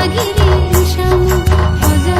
ভজা গিরিশ ভজা